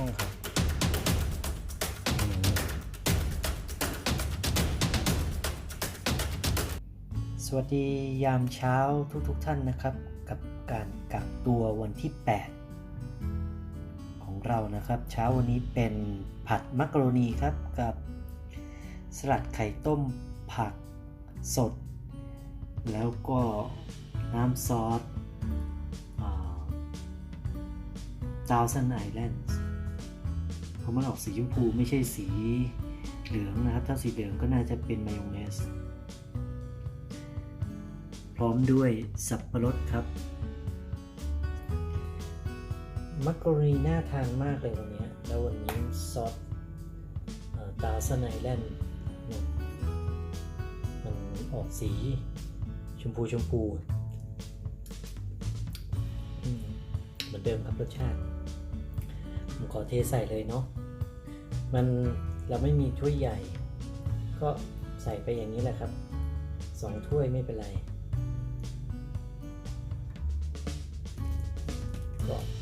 ่องครับสวัสดียามเช้าทุกๆทท่านนะครับ กับการกักตัววันที่ 8 ของเรานะครับ เช้าวันนี้เป็นผัดมักกะโรนีครับกับสลัดไข่ต้มผักสด แล้วก็น้ำซอสจา ราะมันออกสีชมพูไม่ใช่สีเหลืองนะครับ ถ้าสีเหลืองก็น่าจะเป็นมายองเนส พร้อมด้วยสับปะรดครับ มักกะรีน่าทานมากเลยวันนี้ แล้ววันนี้ซอสดาวซันแลนด์เนี่ยมันออกสีชมพูชมพูเหมือนเดิมครับรสชาติ ผมขอเทใส่เลยเนาะ มันเราไม่มีถ้วยใหญ่ ก็ใส่ไปอย่างนี้แหละครับสองถ้วยไม่เป็นไรก็นะครับ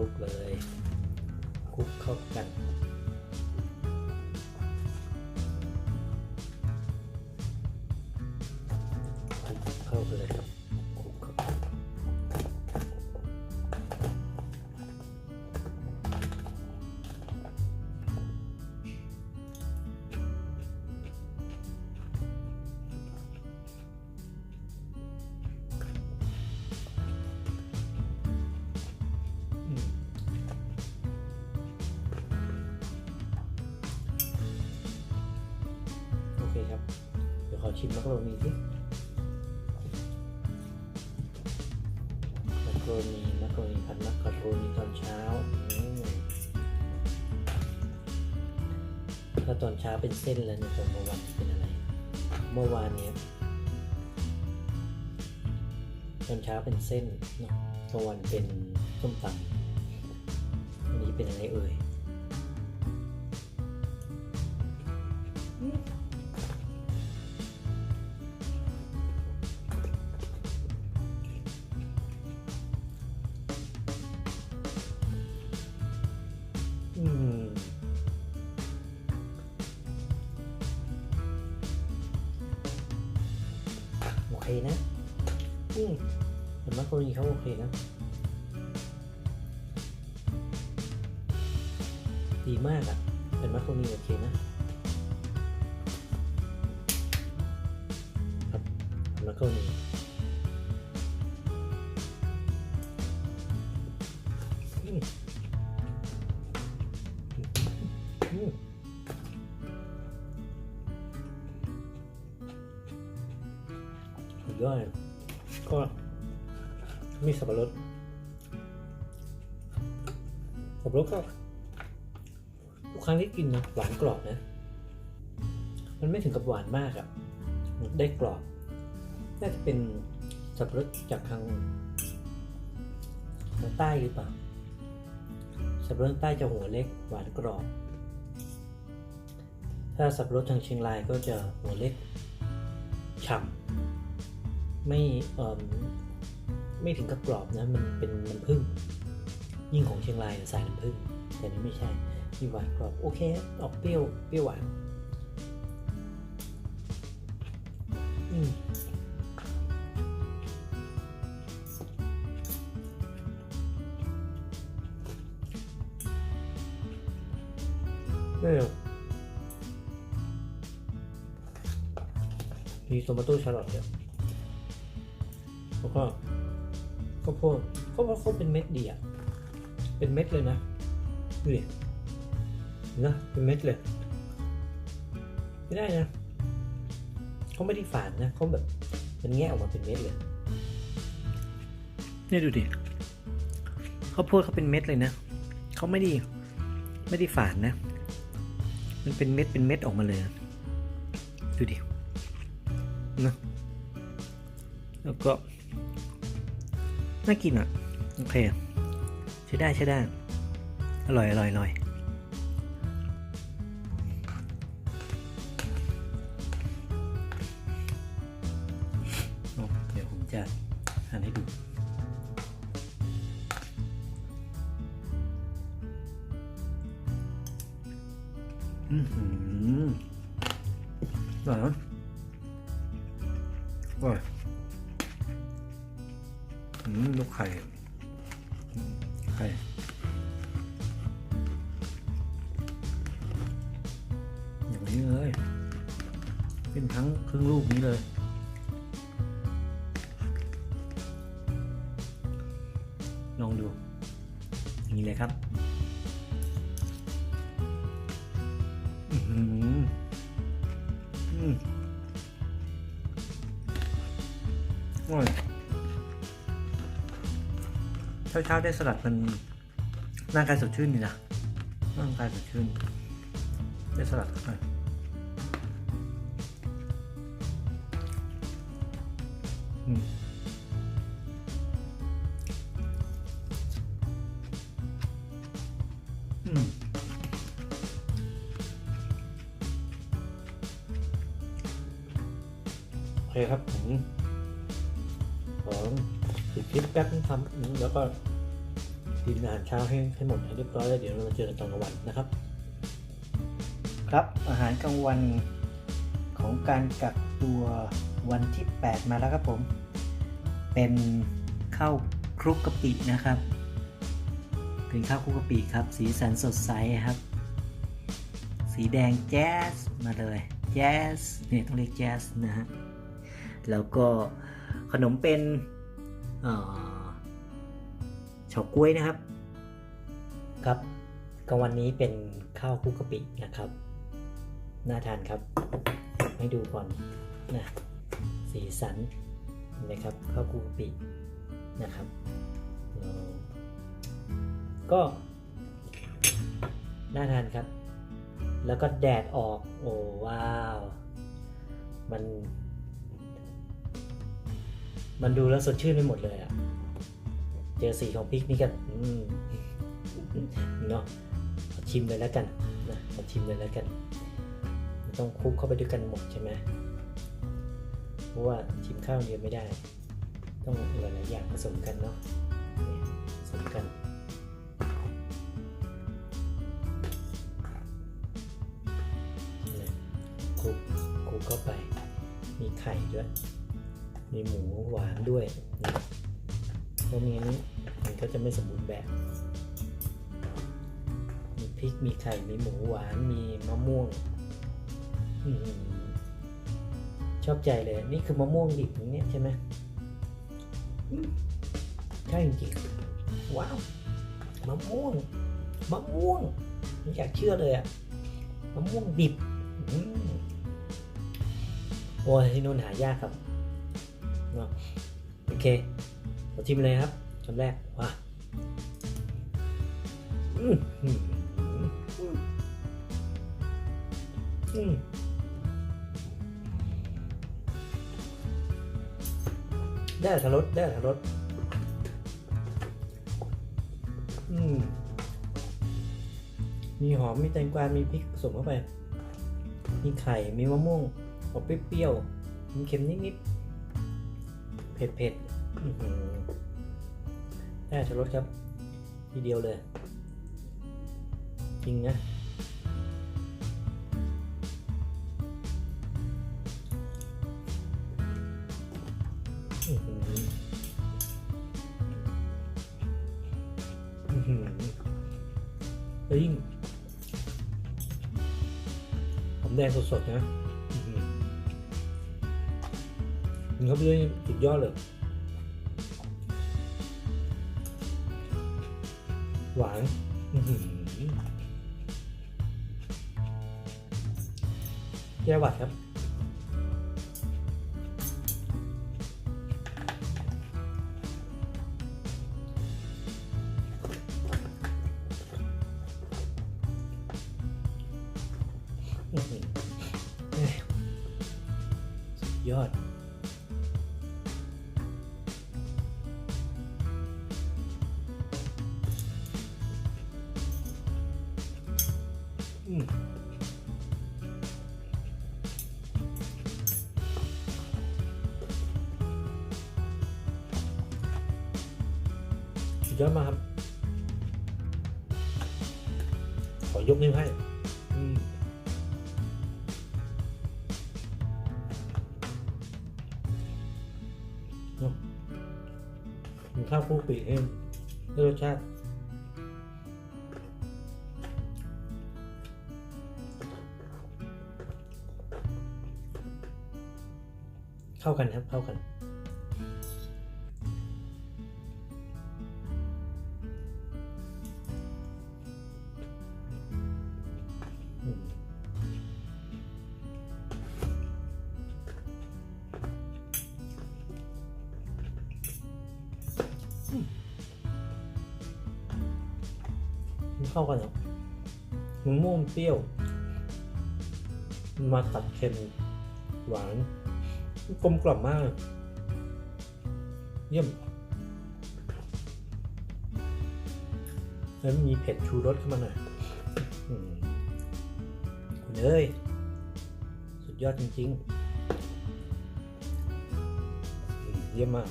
คลุกเลยคลุกเข้ากัน ชิมมักโรนีสิมักโรนีมักโรนีผัดมักโรนีตอนเช้าถ้าตอนเช้าเป็นเส้นแล้วเนี่ยตอนเมื่อวานเป็นอะไร เมื่อวานเนี่ยตอนเช้าเป็นเส้นเนอะกลางวันเป็นส้มตำวันนี้เป็นอะไรเอ่ย ดีมากอะ่ะ เป็นมัคโครนีโอเคนะ ครับมัคโครนี หวานกรอบนะ มันไม่ถึงกับหวานมากอะ่ะมันได้กรอบ น่าจะเป็นสับปะรดจากทางทางใต้หรือเปล่า สับปะรดใต้จะหัวเล็กหวานกรอบ ถ้าสับปะรดทางเชียงรายก็จะหัวเล็กฉ่ำไม่เอ่อไม่ถึงกับกรอบนะ มันเป็นน้ำผึ้งยิ่งของเชียงรายใส่น้ำผึ้งแต่นี้ไม่ใช่ มีหวานกรอบโอเคออกเปรี้ยวเปรี้ยวหวานอืมไม่หรอกมีโทมาโต้ชาร์ลอตเนี่ยแล้วก็ข้าวโพดข้าวโพดเขาเป็นเม็ดดีอะ เป็นเม็ดเลยนะดูดิ นะเป็นเม็ดเลย ไม่ได้นะเขาไม่ได้ฝานนะเขาแบบมันแงะออกมาเป็นเม็ดเลยเนี่ยดูดิเขาวโพดเขาเป็นเม็ดเลยนะเขาไม่ได้ไม่ได้ฝานนะ มันเป็นเม็ดเป็นเม็ดออกมาเลยดูดินะแล้วก็น่ากินอะ โอเคใช้ได้ใช้ได้ อร่อยอร่อยอร่อย เป็นทั้งครึ่งลูกนี้เลย ลองดูอย่างนี้เลยครับอือหืออืมอร่อยเช้าๆได้สลัดมันร่างกายสดชื่นดีนะร่างกายสดชื่นได้สลัดเข้าไโอเคครับผมขอปิดคลิปแป๊บนึงทำแล้วก็กินอาหารเช้าให้ให้หมดให้เรียบร้อยแล้วเดี๋ยวเรามาเจอกันตอนกลางวันนะครับ ครับอาหารกลางวันของการกักตัววันที่ 8 มาแล้วครับผม เป็นข้าวคลุกกะปินะครับ เป็นข้าวคุกกะปิครับ สีสันสดใสครับ สีแดงแจ๊สมาเลยแจ๊สเนี่ยต้องเรียกแจ๊สนะฮะแล้วก็ขนมเป็นเฉาก๊วยนะครับ ครับกลางวันนี้เป็นข้าวคุกกะปินะครับ น่าทานครับให้ดูก่อนนะสีสันเห็นะครับข้าวคุกกะปินะครับ ก็น่าทานครับ แล้วก็แดดออก โอ้ว้าว มัน มันดูแล้วสดชื่นไปหมดเลยอะ่ะเจอสีของพริกนี่ก็เนาะชิมเลยแล้วกันนะขอชิมเลยแล้วกัน มันต้องคลุกเข้าไปด้วยกันหมดใช่ไหมเพราะว่าชิมข้าวเดียวไม่ได้ ต้องหลายๆอย่างผสมกันเนาะผสมกัน ด้วยมีหมูหวานด้วยนะเพราะมีอันนี้มันก็จะไม่สมบูรณ์แบบ มีพริก มีไข่ มีหมูหวาน มีมะม่วงอื้อหือชอบใจเลย นี่คือมะม่วงดิบอย่างเนี้ยใช่ไหมใช่จริงว้าวมะม่วงมะม่วงไม่อยากเชื่อเลยอะมะม่วงดิบ โอ้ยที่นู่นหายากครับเนาะโอเคเราชิมเลยครับคำแรกว้าอืมอืมอืมได้ทารสได้ทารสอืมมีหอม มีแตงกวา มีพริกผสมเข้าไป มีไข่ มีมะม่วง ออกเปรี้ยวๆเค็มนิดๆ เผ็ดๆอื้อหือได้ชรสครับ ทีเดียวเลย จริงนะอือหืออื้อหือแล้วยิ่งหอมแดงสดๆนะ มันเข้าไปด้วยสุดยอดเลย หวานแก้หวัดครับ สุดยอดมากครับ ขอยกนิ้วให้ข้าวคลุกปีกเองรสชาติ เข้ากันครับเข้ากัน เข้ากันเหรอมันม่วงเปรี้ยว มาตัดเค็มหวาน กลมกล่อมมาก เยี่ยมแล้วมีเผ็ดชูรสเข้ามาหน่อยคุณเอ้ย สุดยอดจริง ๆ เยี่ยมมาก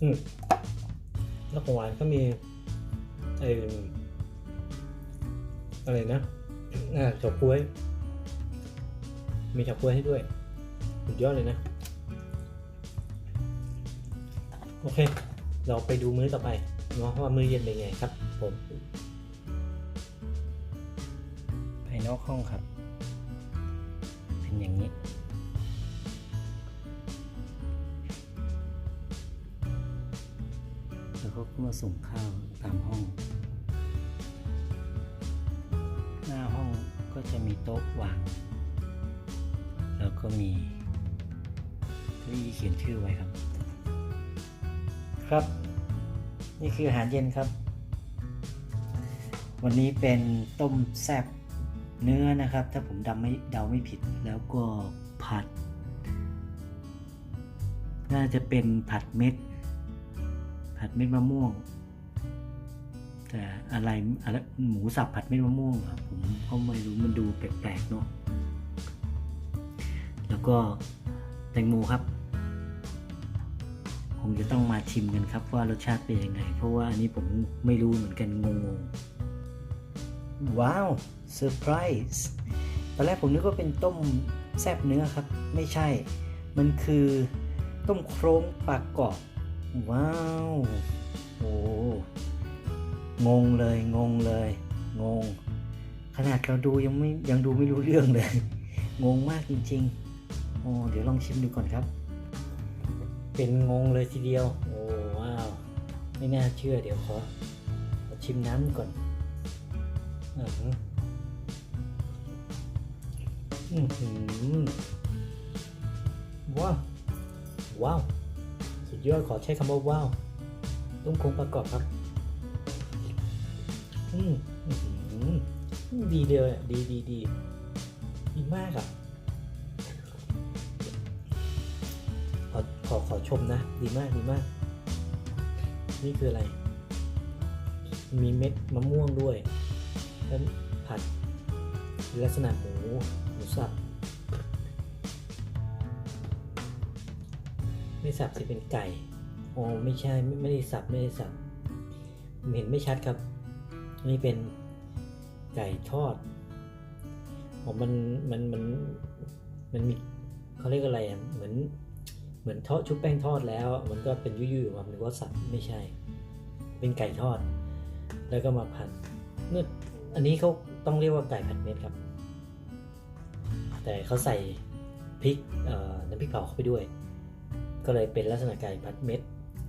อืมแล้วของหวานก็มีไออะไรนะอ่าเฉาก๊วย มีเฉาก๊วยให้ด้วย สุดยอดเลยนะ โอเค เราไปดูมื้อต่อไปเนาะว่ามื้อเย็นเป็นไงครับ ผมภายนอกห้องครับ เป็นอย่างนี้ แล้วเขาก็มาส่งข้าวตามห้อง หน้าห้องก็จะมีโต๊ะวาง แล้วก็มีเก้าอี้เขียนชื่อไว้ครับ ครับ นี่คืออาหารเย็นครับ วันนี้เป็นต้มแซบเนื้อนะครับ ถ้าผมดาไม่เดาไม่ผิดแล้วก็ผัด น่าจะเป็นผัดเม็ด ผัดเม็ดมะม่วง แต่อะไรอะไรหมูสับผัดเม็ดมะม่วงอะผมก็ไม่รู้มันดูแปลกๆเนาะ แล้วก็แตงโมครับคงจะต้องมาชิมกันครับว่ารสชาติเป็นยังไง เพราะว่าอันนี้ผมไม่รู้เหมือนกันงงๆว้าวเซอร์ไพรส์ตอนแรกผมนึกว่าเป็นต้มแซบเนื้อครับ ไม่ใช่ มันคือต้มโครงปลากรอบว้าวโอ้งงเลยงงเลย งง ขนาดเราดูยังไม่ยังดูไม่รู้เรื่องเลย งงมากจริง ๆ โอ้เดี๋ยวลองชิมดูก่อนครับ เป็นงงเลยทีเดียว โอ้ว้าว ไม่น่าเชื่อ เดี๋ยวขอขอชิมน้ำก่อนอือหืออื้อหือว้าวว้าว สุดยอดขอใช้คำว่าว้าวต้มโคงประกอบครับอืมอื้อหือดีเลยอะดีดีดีดีมากอะ มนะ ดีมากดีมาก นี่คืออะไร มีเม็ดมะม่วงด้วยแล้วผัดลักษณะหมูหมูสับไม่สับสิเป็นไก่อ๋อไม่ใช่ไม่ไม่ได้สับไม่ได้สับเห็นไม่ชัดครับ นี่เป็นไก่ทอดอ๋อมันมันมันมันมีเขาเรียกอะไรอะเหมือน เหมือนทอดชุบแป้งทอดแล้ว มันก็เป็นยุ่ยๆมาเป็นว่าสับไม่ใช่ เป็นไก่ทอด แล้วก็มาผัดเมื่ออันนี้เขาต้องเรียกว่าไก่ผัดเม็ดครับ แต่เขาใส่พริกน้ำพริกเผาเข้าไปด้วย ก็เลยเป็นลักษณะไก่ผัดเม็ด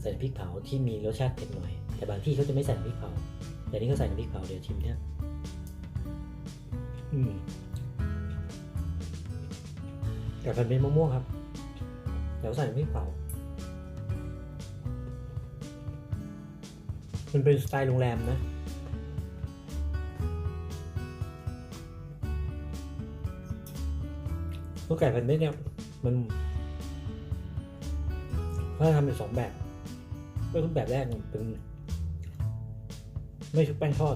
ใส่น้ำพริกเผาที่มีรสชาติเผ็ดหน่อย แต่บางที่เขาจะไม่ใส่น้ำพริกเผา แต่นี่เขาใส่น้ำพริกเผาเดี๋ยวชิมเนี่ยอืมไก่ผัดเม็ดมะม่วงครับ เดี๋ยวใส่น้ำพริกเผา มันเป็นสไตล์โรงแรมนะ ตัวไก่พันเม็ดเนี่ย มันเขาจะทำเป็นสองแบบ ก็คือแบบแรกเป็น ไม่ชุบแป้งทอด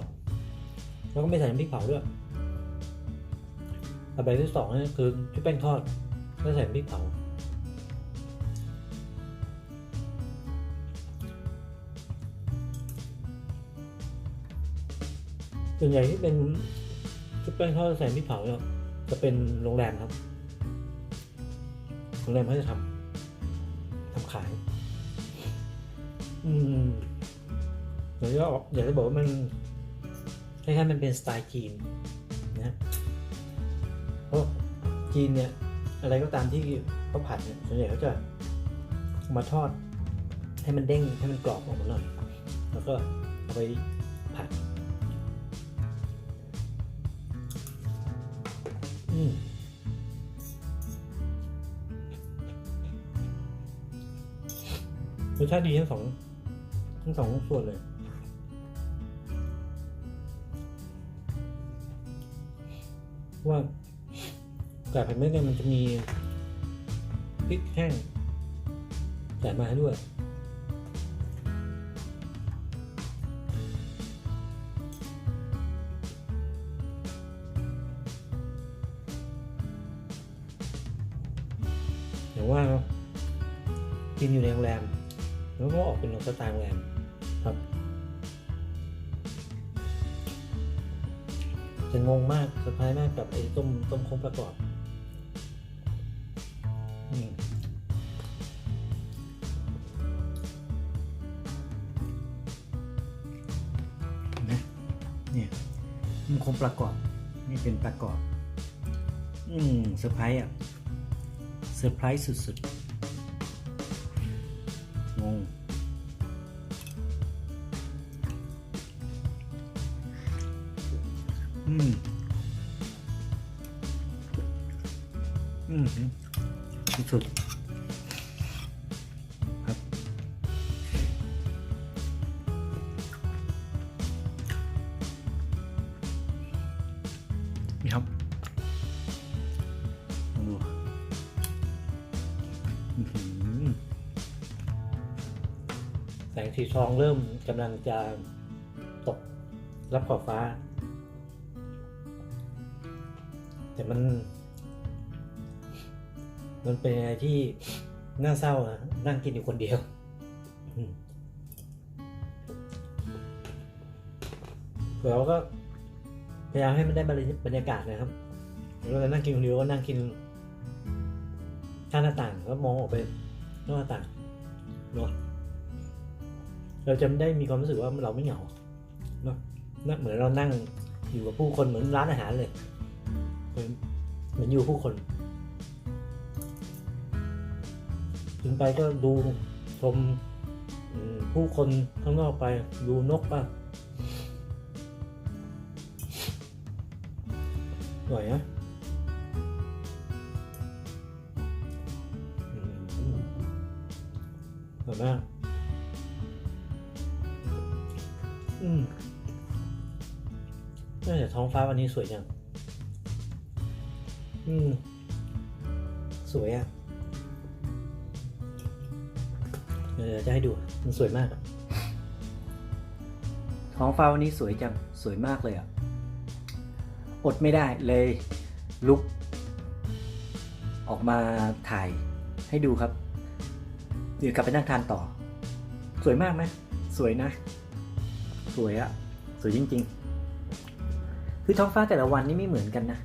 แล้วก็ไม่ใส่น้ำพริกเผาด้วยต่อไปที่สองนี่คือชุบแป้งทอดแล้วใส่น้ำพริกเผา ส่วนใหญ่ที่เป็นชุบแป้งทอดใส่พริกเผาเนี่ยจะเป็นโรงแรมครับ โรงแรมเขาจะทำทำขาย อืมเดี๋ยวจะออกเดี๋ยวจะบอกว่ามันคล้ายๆมันเป็นสไตล์จีนนะเพราะจีนเนี่ย อะไรก็ตามที่เขาผัดเนี่ยส่วนใหญ่เขาจะมาทอดให้มันเด้งให้มันกรอบออกมาหน่อย แล้วก็เอาไป อืมรสชาติดีทั้งสองทั้งสองส่วนเลยว่าไก่ผัดเม็ดเนี่ยมันจะมีพริกแห้งใส่มาให้ด้วย กินอยู่ในโรงแรม แล้วก็ออกเป็นสไตล์โรงแรมครับจะงงมากเซอร์ไพรส์มากกับไอ้ต้มต้มโค้งประกอบนไหมเนี่ยมันคงประกอบ นี่เป็นประกอบ อืมเซอร์ไพรส์อะเซอร์ไพรส์สุดๆ อืมอืมสุดๆครับนี่ครับลองดูอื้อหือแสงสีทองเริ่มกำลังจะตกรับขอบฟ้า แต่มัน มันเป็นอะไรที่น่าเศร้าอะนั่งกินอยู่คนเดียวอืมเราก็พยายามให้มันได้บรรยากาศนะครับเราจะนั่งกินคนเดียวก็นั่งกินข้างหน้าต่างแล้วมองออกไปนอกหน้าต่างเนาะเราจะได้มีความรู้สึกว่าเราไม่เหงาเนาะน่ะเหมือนเรานั่งอยู่กับผู้คนเหมือนร้านอาหารเลย เหมือนอยู่ผู้คน ถึงไปก็ดูชมผู้คนข้างนอกไปดูนกป่ะอร่อยนะอืมอร่อยมากอืมน่าจะท้องฟ้าวันนี้สวยจัง อืม สวยอะ่ะเดี๋ยวจะให้ดู มันสวยมาก ท้องฟ้าวันนี้สวยจัง สวยมากเลยอะ อดไม่ได้เลยลุก ออกมาถ่ายให้ดูครับ เดี๋ยวกลับไปนั่งทานต่อ สวยมากไหมสวยนะ สวยอะสวยจริง ๆ คือท้องฟ้าแต่ละวันนี่ไม่เหมือนกันนะ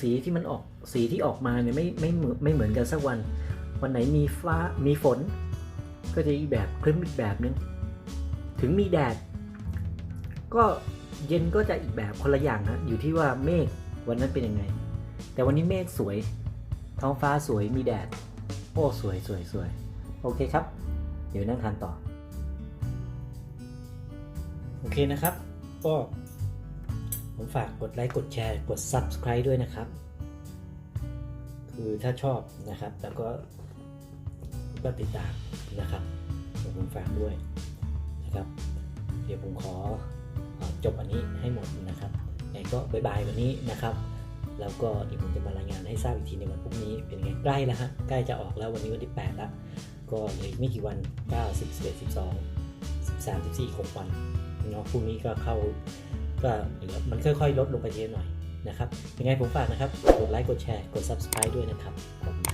สีที่มันออก สีที่ออกมาเนี่ยไม่ไม่เหมือนไม่เหมือนกันสักวัน วันไหนมีฟ้ามีฝน ก็จะอีกแบบครึ้มอีกแบบนึง ถึงมีแดด ก็เย็นก็จะอีกแบบคนละอย่างฮะอยู่ที่ว่าเมฆวันนั้นเป็นยังไง แต่วันนี้เมฆสวย ท้องฟ้าสวยมีแดด โอ้สวยสวยสวยโอเคครับ เดี๋ยวนั่งทานต่อ โอเคนะครับ ก็ผมฝากกดไลค์ กดแชร์ กด Subscribe ด้วยนะครับ คือถ้าชอบนะครับ แล้วก็ก็ติดตามนะครับเดี๋ยวผมฝากด้วยนะครับ เดี๋ยวผมขอจบอันนี้ให้หมดนะครับไงก็บายบายวันนี้นะครับแล้วก็เดี๋ยวผมจะมารายงานให้ทราบอีกทีในวันพรุ่งนี้เป็นไงใกล้แล้วฮะใกล้จะออกแล้ววันนี้วันที่8แล้วก็เหลืออีกไม่กี่วัน 9 10 11 12 13 14 6วันเนาะพรุ่งนี้ก็เข้าก็เหลือมันค่อยๆ ลดลงไปทีละหน่อย นะครับยังไงผมฝากนะครับ กดไลค์ กดแชร์ กด subscribe ด้วยนะครับขอบคุณครับ